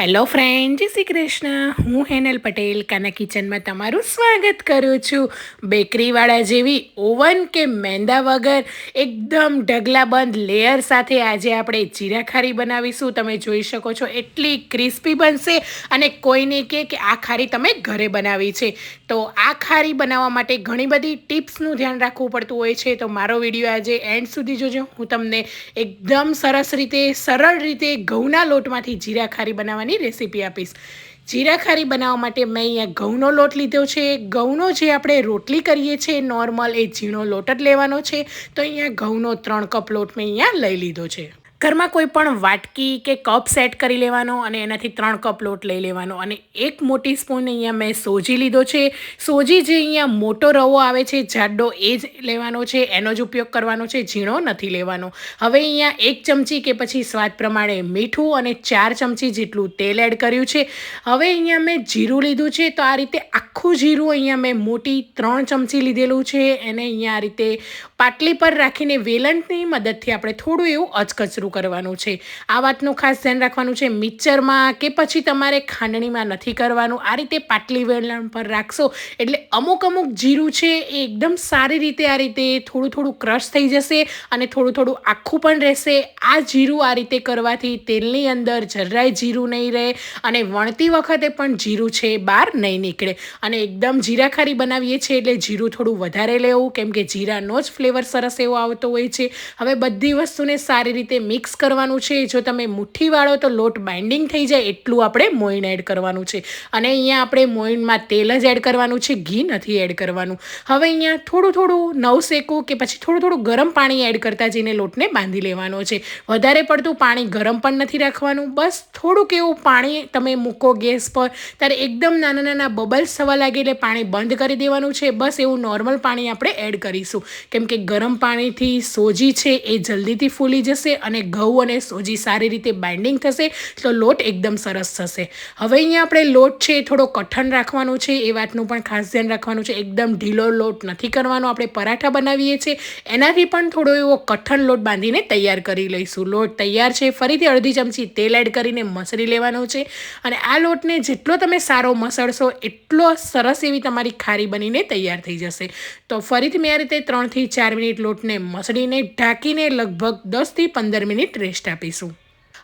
Hello friend જય શ્રી કૃષ્ણ. હું હેનલ પટેલ, કાના કિચનમાં તમારું સ્વાગત કરું છું. બેકરીવાળા જેવી ઓવન કે મેંદા વગર એકદમ ઢગલાબંધ લેયર સાથે આજે આપણે જીરા ખારી બનાવીશું. તમે જોઈ શકો છો એટલી ક્રિસ્પી બનશે અને કોઈને કહે કે આ ખારી તમે ઘરે બનાવી છે. તો આ ખારી બનાવવા માટે ઘણી બધી ટિપ્સનું ધ્યાન રાખવું પડતું હોય છે. તો મારો વીડિયો આજે એન્ડ સુધી જોજો. હું તમને એકદમ સરસ રીતે, સરળ રીતે ઘઉંના લોટમાંથી જીરા ખારી બનાવવાની રેસીપી આપીશ. જીરા ખારી બનાવવા માટે મેં અહીંયા ઘઉંનો લોટ લીધો છે. ઘઉંનો જે આપણે રોટલી કરીએ છીએ, નોર્મલ એ ઝીણો લોટ જ લેવાનો છે. તો અહીંયા ઘઉંનો ત્રણ કપ લોટ મેં અહીંયા લઈ લીધો છે. ઘરમાં કોઈ પણ વાટકી કે કપ સેટ કરી લેવાનો અને એનાથી ત્રણ કપ લોટ લઈ લેવાનો. અને એક મોટી સ્પૂન અહીંયા મેં સોજી લીધો છે. સોજી જે અહીંયા મોટો રવો આવે છે, જાડો એ જ લેવાનો છે. એનો જ ઉપયોગ કરવાનો છે, ઝીણો નથી લેવાનો. હવે અહીંયા એક ચમચી કે પછી સ્વાદ પ્રમાણે મીઠું અને ચાર ચમચી જેટલું તેલ એડ કર્યું છે. હવે અહીંયા મેં જીરું લીધું છે. તો આ રીતે આખું જીરું અહીંયા મેં મોટી ત્રણ ચમચી લીધેલું છે. એને અહીંયા આ રીતે પાટલી પર રાખીને વેલણની મદદથી આપણે થોડું એવું અચકચરું કરવાનું છે. આ વાતનું ખાસ ધ્યાન રાખવાનું છે મિક્સરમાં કે પછી તમારે ખાંડણીમાં નથી કરવાનું. આ રીતે પાટલી વેલણ પર રાખશો એટલે અમુક અમુક જીરું છે એ એકદમ સારી રીતે આ રીતે થોડું થોડું ક્રશ થઈ જશે અને થોડું થોડું આખું પણ રહેશે. આ જીરું આ રીતે કરવાથી તેલની અંદર જરાય જીરું નહીં રહે અને વણતી વખતે પણ જીરું છે બહાર નહીં નીકળે. અને એકદમ જીરા ખારી બનાવીએ છીએ એટલે જીરું થોડું વધારે લેવું, કેમ કે જીરાનો જ ફ્લેવર સરસ એવો આવતો હોય છે. હવે બધી વસ્તુને સારી રીતે મિક્સ કરવાનું છે. જો તમે મુઠ્ઠી વાળો તો લોટ બાઇન્ડિંગ થઈ જાય એટલું આપણે મોઈન એડ કરવાનું છે. અને અહીંયા આપણે મોઈનમાં તેલ જ એડ કરવાનું છે. ઘી નથી એડ કરવાનું. હવે અહીંયા થોડું થોડું નવ શેકું કે પછી થોડું થોડું ગરમ પાણી એડ કરતા જઈને લોટને બાંધી લેવાનો છે. વધારે પડતું પાણી ગરમ પણ નથી રાખવાનું. બસ થોડુંક એવું પાણી તમે મૂકો ગેસ પર. ત્યારે એકદમ નાના નાના બબલ્સ થવા લાગે એટલે પાણી બંધ કરી દેવાનું છે. બસ એવું નોર્મલ પાણી આપણે એડ કરીશું. કેમ કે ગરમ પાણીથી સોજી છે એ જલ્દીથી ફૂલી જશે અને ઘઉં અને સોજી સારી રીતે બાઇન્ડિંગ થશે, તો લોટ એકદમ સરસ થશે. હવે અહીંયા આપણે લોટ છે એ થોડો કઠણ રાખવાનો છે, એ વાતનું પણ ખાસ ધ્યાન રાખવાનું છે. એકદમ ઢીલો લોટ નથી કરવાનો, આપણે પરાઠા બનાવીએ છીએ. એનાથી પણ થોડો એવો કઠણ લોટ બાંધીને તૈયાર કરી લઈશું. લોટ તૈયાર છે, ફરીથી અડધી ચમચી તેલ એડ કરીને મસળી લેવાનો છે. અને આ લોટને જેટલો તમે સારો મસળશો, એટલો સરસ એવી તમારી ખારી બનીને તૈયાર થઈ જશે. તો ફરીથી મેં આ રીતે ત્રણથી ચાર મિનિટ લોટને મસળીને ઢાંકીને લગભગ દસથી પંદર મિનિટ રેસ્ટ આપીશું.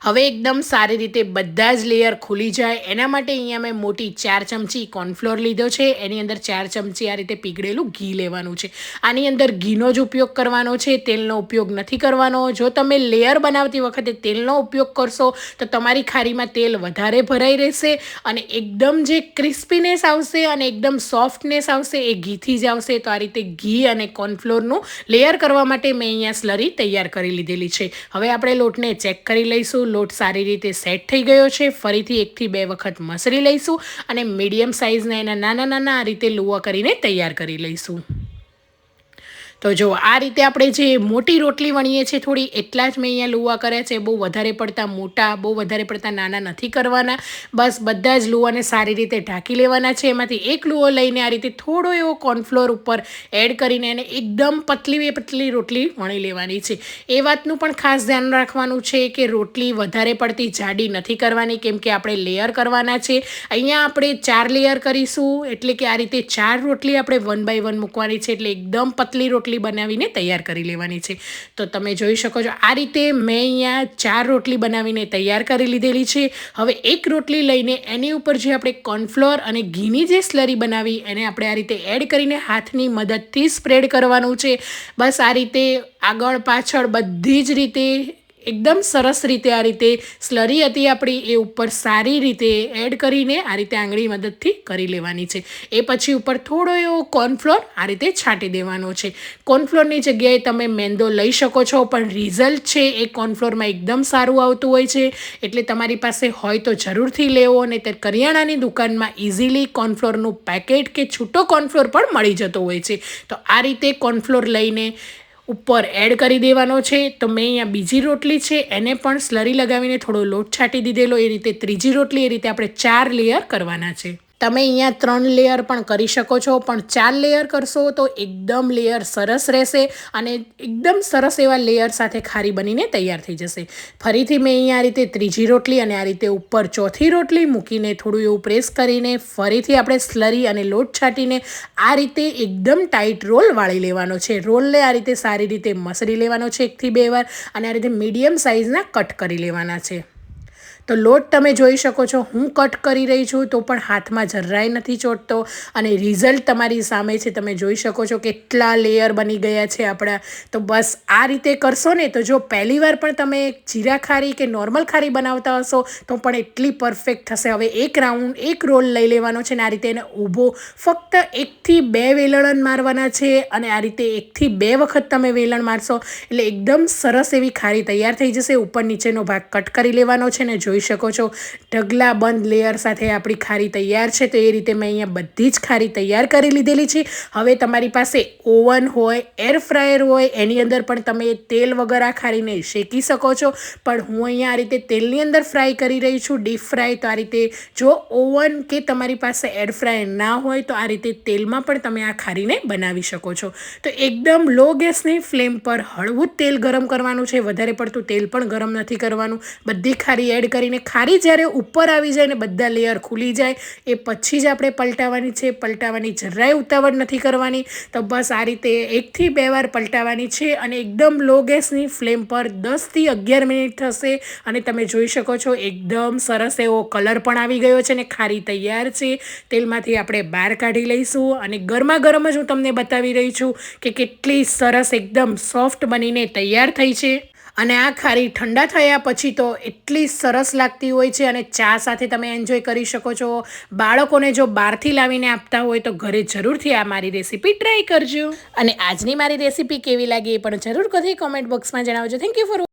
હવે એકદમ સારી રીતે બધા જ લેયર ખુલી જાય. એના માટે અહીંયા મેં મોટી ચાર ચમચી કોર્નફ્લોર લીધો છે. એની અંદર ચાર ચમચી આ રીતે પીગળેલું ઘી લેવાનું છે. આની અંદર ઘીનો જ ઉપયોગ કરવાનો છે. તેલનો ઉપયોગ નથી કરવાનો. જો તમે લેયર બનાવતી વખતે તેલનો ઉપયોગ કરશો, તો તમારી ખારીમાં તેલ વધારે ભરાઈ રહેશે અને એકદમ જે ક્રિસ્પીનેસ આવશે અને એકદમ સોફ્ટનેસ આવશે એ ઘીથી જ આવશે. તો આ રીતે ઘી અને કોર્નફ્લોરનું લેયર કરવા માટે મેં અહીંયા સ્લરી તૈયાર કરી લીધેલી છે. હવે આપણે લોટને ચેક કરી લઈશું. લોટ સારી રીતે સેટ થઈ ગયો છે. ફરીથી એકથી બે વખત મસળી લઈશું અને મીડિયમ સાઇઝના એના નાના નાના આ રીતે લુવા કરીને તૈયાર કરી લઈશું. તો જો આ રીતે આપણે જે મોટી રોટલી વણીએ છીએ, થોડી એટલા જ મેં અહીંયા લુવા કર્યા છે. બહુ વધારે પડતા મોટા, બહુ વધારે પડતા નાના નથી કરવાના. બસ બધા જ લુવાને સારી રીતે ઢાંકી લેવાના છે. એમાંથી એક લુવો લઈને આ રીતે થોડો એવો કોર્નફ્લોર ઉપર એડ કરીને એને એકદમ પતલી પતલી રોટલી વણી લેવાની છે. એ વાતનું પણ ખાસ ધ્યાન રાખવાનું છે કે રોટલી વધારે પડતી જાડી નથી કરવાની, કેમ કે આપણે લેયર કરવાના છે. અહીંયા આપણે ચાર લેયર કરીશું, એટલે કે આ રીતે ચાર રોટલી આપણે વન બાય વન મૂકવાની છે, એટલે એકદમ પતલી રોટલી રોટલી બનાવીને તૈયાર કરી લેવાની છે. તો તમે જોઈ શકો છો, આ રીતે મેં અહીંયા ચાર રોટલી બનાવીને તૈયાર કરી લીધેલી છે. હવે એક રોટલી લઈને એની ઉપર જે આપણે કોર્નફ્લોર અને ઘીની જે સ્લરી બનાવી, એને આપણે આ રીતે એડ કરીને હાથની મદદથી સ્પ્રેડ કરવાનું છે. બસ આ રીતે આગળ પાછળ બધી જ રીતે એકદમ સરસ રીતે આ રીતે સ્લરી હતી આપણી, એ ઉપર સારી રીતે એડ કરીને આ રીતે આંગળી મદદથી કરી લેવાની છે. એ પછી ઉપર થોડો એવો કોર્નફ્લોર આ રીતે છાંટી દેવાનો છે. કોર્નફ્લોરની જગ્યાએ તમે મેંદો લઈ શકો છો, પણ રિઝલ્ટ છે એ કોર્નફ્લોરમાં એકદમ સારું આવતું હોય છે. એટલે તમારી પાસે હોય તો જરૂરથી લેવો, અને તે કરિયાણાની દુકાનમાં ઇઝીલી કોર્નફ્લોરનું પેકેટ કે છૂટો કોર્નફ્લોર પણ મળી જતો હોય છે. તો આ રીતે કોર્નફ્લોર લઈને ઉપર એડ કરી દેવાનો છે, તો મેં અહીંયા બીજી રોટલી છે, એને પણ સ્લરી લગાવીને થોડો લોટ છાંટી દીધેલો, એ રીતે ત્રીજી રોટલી એ રીતે આપણે ચાર લેયર કરવાના છે. તમે અહીંયા ત્રણ લેયર પણ કરી શકો છો, પણ ચાર લેયર કરશો તો એકદમ લેયર સરસ રહેશે અને એકદમ સરસ એવા લેયર સાથે ખારી બનીને તૈયાર થઈ જશે. ફરીથી મેં અહીંયા આ રીતે ત્રીજી રોટલી અને આ રીતે ઉપર ચોથી રોટલી મૂકીને થોડું એવું પ્રેસ કરીને ફરીથી આપણે સ્લરી અને લોટ છાંટીને આ રીતે એકદમ ટાઈટ રોલ વાળી લેવાનો છે. રોલને આ રીતે સારી રીતે મસળી લેવાનો છે એકથી બે વાર અને આ રીતે મીડિયમ સાઇઝના કટ કરી લેવાના છે. તો લોટ તમે જોઈ શકો છો, હું કટ કરી રહી છું, તો પણ હાથમાં જરાય નથી ચોટતો. અને રિઝલ્ટ તમારી સામે છે, તમે જોઈ શકો છો કેટલા લેયર બની ગયા છે આપણા. તો બસ આ રીતે કરશો ને, તો જો પહેલી વાર પણ તમે જીરા ખારી કે નોર્મલ ખારી બનાવતા હશો, તો પણ એટલી પરફેક્ટ થશે. હવે એક રાઉન્ડ, એક રોલ લઈ લેવાનો છે ને, આ રીતે એને ઊભો ફક્ત એકથી બે વેલણ મારવાના છે અને આ રીતે એકથી બે વખત તમે વેલણ મારશો. એટલે એકદમ સરસ એવી ખારી તૈયાર થઈ જશે. ઉપર નીચેનો ભાગ કટ કરી લેવાનો છે ને, જોઈ જોઈ શકો છો. ઢગલા બંધ લેયર સાથે આપણી ખારી તૈયાર છે. તો એ રીતે મેં અહીંયા બધી જ ખારી તૈયાર કરી લીધેલી છે. હવે તમારી પાસે ઓવન હોય એર ફ્રાયર હોય, એની અંદર પણ તમે તેલ વગર આ ખારીને શેકી શકો છો. પણ હું અહીંયા આ રીતે તેલની અંદર ફ્રાય કરી રહી છું. ડીપ ફ્રાય તો આ રીતે જો ઓવન કે તમારી પાસે એર ફ્રાયર ના હોય તો આ રીતે તેલમાં પણ તમે આ ખારીને બનાવી શકો છો. તો એકદમ લો ગેસની ફ્લેમ પર હળવું તેલ ગરમ કરવાનું છે. વધારે પડતું તેલ પણ ગરમ નથી કરવાનું. બધી ખારી એડ કરી કરીને ખારી જ્યારે ઉપર આવી જાય ને બધા લેયર ખુલી જાય, એ પછી જ આપણે પલટાવવાની છે. પલટાવવાની જરાય ઉતાવળ નથી કરવાની. તો બસ આ રીતે એકથી બે વાર પલટાવવાની છે અને એકદમ લો ગેસની ફ્લેમ પર દસથી અગિયાર મિનિટ થશે અને તમે જોઈ શકો છો એકદમ સરસ એવો કલર પણ આવી ગયો છે ને ખારી તૈયાર છે. તેલમાંથી આપણે બહાર કાઢી લઈશું અને ગરમા ગરમ જ હું તમને બતાવી રહી છું કે કેટલી સરસ એકદમ સોફ્ટ બનીને તૈયાર થઈ છે. અને આ ખારી ઠંડા થયા પછી તો એટલી સરસ લાગતી હોય છે અને ચા સાથે તમે એન્જોય કરી શકો છો. બાળકોને જો બહારથી લાવીને આપતા હોય તો ઘરે જરૂરથી આ મારી રેસીપી ટ્રાય કરજો. અને આજની મારી રેસીપી કેવી લાગી એ પણ જરૂર કથી કોમેન્ટ બોક્સમાં જણાવજો. Thank you for